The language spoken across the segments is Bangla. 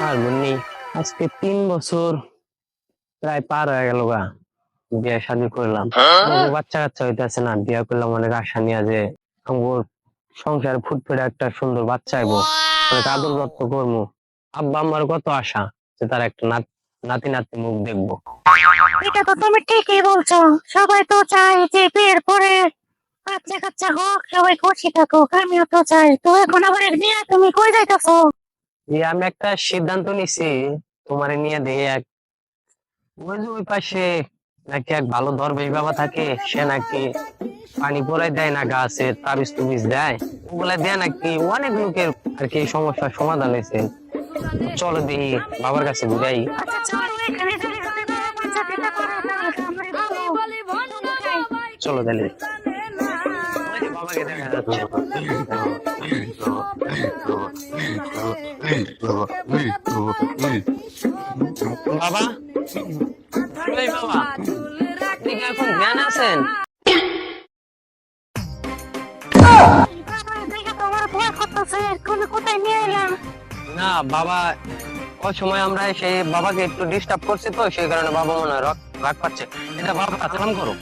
আর মুন্নি আজকে তিন বছর প্রায় পার হয়ে গেল গা বিয়ে শাদি করলাম। বাচ্চা কাচ্চা হইতেছে না বিয়ে করলাম অনেক আশা নিয়ে যে আমার সংসারে ফুটফুটে একটা সুন্দর বাচ্চা আইবো অনেক আদর যত্ন করব। আব্বা আমার কত আশা যে তার একটা নাত- নাতি নাতি মুখ দেখব। এটা তো তুমি ঠিকই বলছো। সবাই তো চায় যে বিয়ের পরে বাচ্চা কাচ্চা হোক সবাই খুশি থাকুক। আমিও তো চাই। তো এখন আবার নিয়ে তুমি কই যাইতেছো? যে আমি একটা সিদ্ধান্ত নিছি তোমারে নিয়ে দেখে এক ওই যে ওই পাশে নাকি এক ভালো দরবেশ বাবা থাকে সে নাকি পানি পরাই দেয় না গাছে তাবিজ তুবিজ দেয় ওগুলা দেয় নাকি অনেক লোকের আর কি সমস্যার সমাধান হয়েছে। চলো দেখি বাবার কাছে ঘুরাই। আচ্ছা চলো তাহলে। বাবাকে দেখা যাচ্ছে। না, বাবা, ওই সময় আমরা সেই বাবাকে একটু ডিস্টার্ব করছি তো, সেই কারণে বাবা মনে হয় রাগ পাচ্ছে এটা বাবা সালাম করো।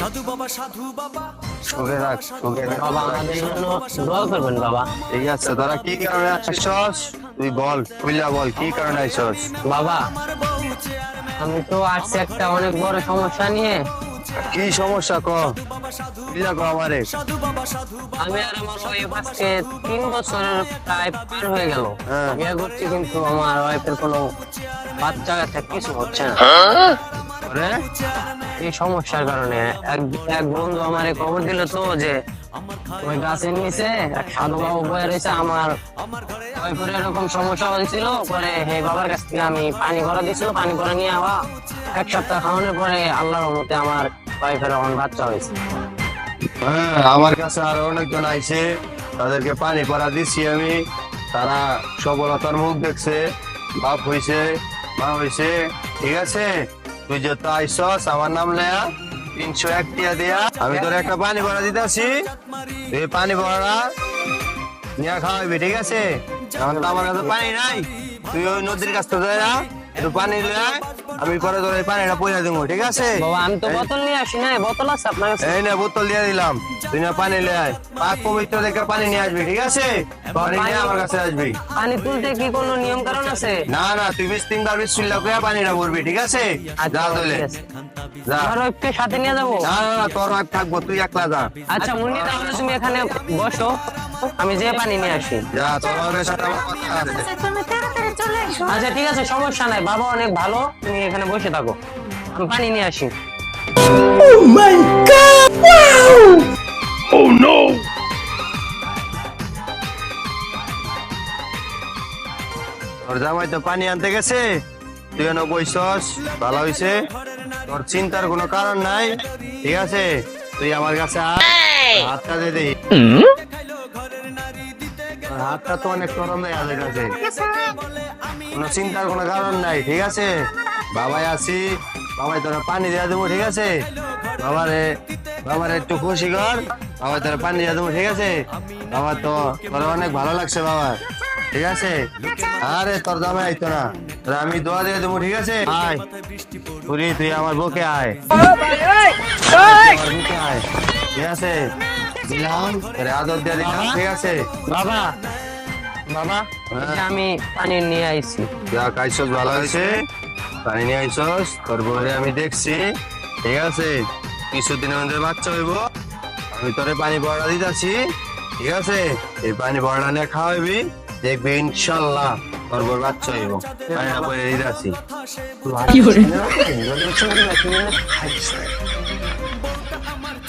সাধু বাবা সাধু বাবা সুখে রাখ সুখে রাখ। বাবা আমাদের জন্য দোয়া করবেন বাবা। ঠিক আছে তোরা কি কারণে আসছস তুই বল খুইলা বল কি কারণে আসছস বাবা আমি তো আসছি একটা অনেক বড় সমস্যা নিয়ে। কি সমস্যা ক? খুইলা ক আমারে? আমি আর আমার ওয়াইফ আজকে তিন বছরের প্রায় পার হয়ে গেল। হ্যাঁ। বিয়ে করছি কিন্তু আমার ওয়াইফের কোনো বাচ্চা কাচ্চা কিছু হচ্ছে না। ওরে? এই সমস্যার কারণে এক বন্ধু আমার খবর দিল তো যে ওই গাছের নিচে এক সাধু বাবু বয়ে রয়েছে, আমার ওয়াইফের এরকম সমস্যা হয়েছিল, পরে হে বাবার কাছ থেকে আমি পানি ভরা দিয়েছিল, পানি ভরা নিয়ে আবার এক সপ্তাহ খাওয়ানোর পরে আল্লাহর মতে আমার ওয়াইফের এখন বাচ্চা হয়েছে। হ্যাঁ আমার কাছে আরও অনেকজন আইছে, তাদেরকে পানি পরা দিচ্ছি আমি, তারা সফলতার মুখ দেখছে, বাপ হইছে, মা হইছে, ঠিক আছে? তুই যে তো আইসস আমার নাম নেয়া তিনশো এক টিয়া দেয়া। আমি তোর একটা পানি ভরা দিতেছি। তুই পানি ভরা নিয়ে খাওয়াবি ঠিক আছে? এখন তো আমার কাছে পানি নাই। তুই ওই নদীর কাছ থেকে একটু পানি আয়, আমি পরে তোর এই পানিটা পয়সা দেবো ঠিক আছে? বাবা আমি তো বোতল নিয়ে আসি না বোতল আছে আপনার কাছে? এই না বোতল দিয়ে দিলাম। তুই না পানি নিয়ে আয়। পাক পবিত্র দেখে পানি নিয়ে আসবি ঠিক আছে? পানি নিয়ে আমার কাছে আসবি। পানি তুলতে কি কোনো নিয়ম কারণ আছে? না না তুই বিশ তিনবার বিশ চিল্লা করে পানিটা ভরবি ঠিক আছে? যা তাহলে। যা। আমার ওয়াইফকে সাথে নিয়ে যাব? না না না, তোর হাত থাকব তুই একলা যা। আচ্ছা মুন্নি তাহলে তুমি এখানে বসো। আমি যে পানি নিয়ে আসি। যা তোর সাথে আমার কথা আছে। আচ্ছা, আচ্ছা ঠিক আছে সমস্যা নাই। বাবা অনেক ভালো তুমি এখানে বসে থাকো। আমি পানি নিয়ে আসি। তোর জামাই তো পানি আনতে গেছে। তুই এনে বইসস ভালো হইছে। তোর চিন্তার কোনো কারণ নাই ঠিক আছে? তুই আমার কাছে আয়, হাতটা দে দে। হাতটা তো অনেক নরম দেয় আমাদের কাছে কোনো চিন্তার কোনো কারণ নাই, ঠিক আছে? বাবাই আছি, বাবাই তোরা পানি দেওয়া দেবো, ঠিক আছে? বাবারে বাবারে একটু খুশি কর বাবা তোরা পানি দেওয়া দেবো, ঠিক আছে? বাবা তো, তোর অনেক ভালো লাগছে, বাবা, ঠিক আছে? আরে তোর দামে আইতো না আমি দোয়া দিয়ে দেবো, ঠিক আছে? আয় তুই আমার বুকে আয়। বুকে আয়, ঠিক আছে? দিলাম আদর দিয়ে দিলাম, ঠিক আছে? বাবা বাবা আমি পানি নিয়ে আইছি। যা খাইছস ভালো হয়েছে পানি নিয়ে আইছস তোর বউরে আমি দেখছি। ঠিক আছে কিছুদিনের মধ্যে বাচ্চা হইব। আমি তোরে পানি বড়া দিতেছি। ঠিক আছে এই পানি বড়া নিয়ে খাওয়াবি দেখবি ইনশাল্লাহ তোর বউর বাচ্চা হইব। পানিটা বলে দিতেছি।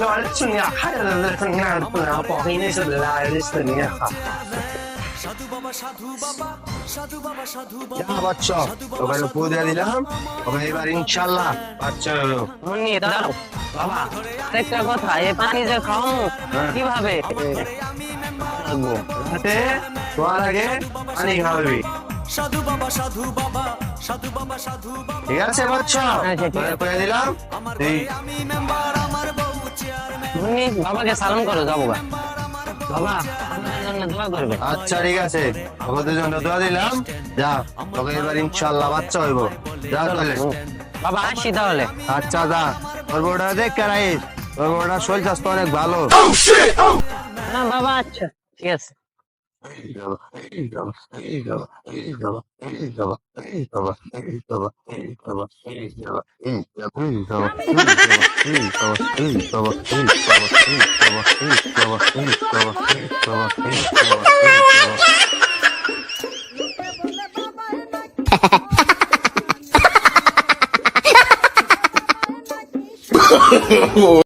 لو علمتني কীভাবে সাধু বাবা সাধু বাবা সাধু বাবা সাধু বাবা ঠিক আছে বাচ্চা দিলাম আমি মেম্বার মুন্নি বাবাকে সালাম করো বাবা। বাবা আচ্ছা ঠিক আছে। আমাদের জন্য দোয়া দিলাম। যা তোকে এবার ইনশাল্লাহ বাচ্চা হইব। যা তাহলে। বাবা আসি তাহলে। আচ্ছা যা। তোর বউটা দেখ কেরাইস তোর শরীর স্বাস্থ্য অনেক ভালো। না বাবা আচ্ছা ঠিক আছে। もう。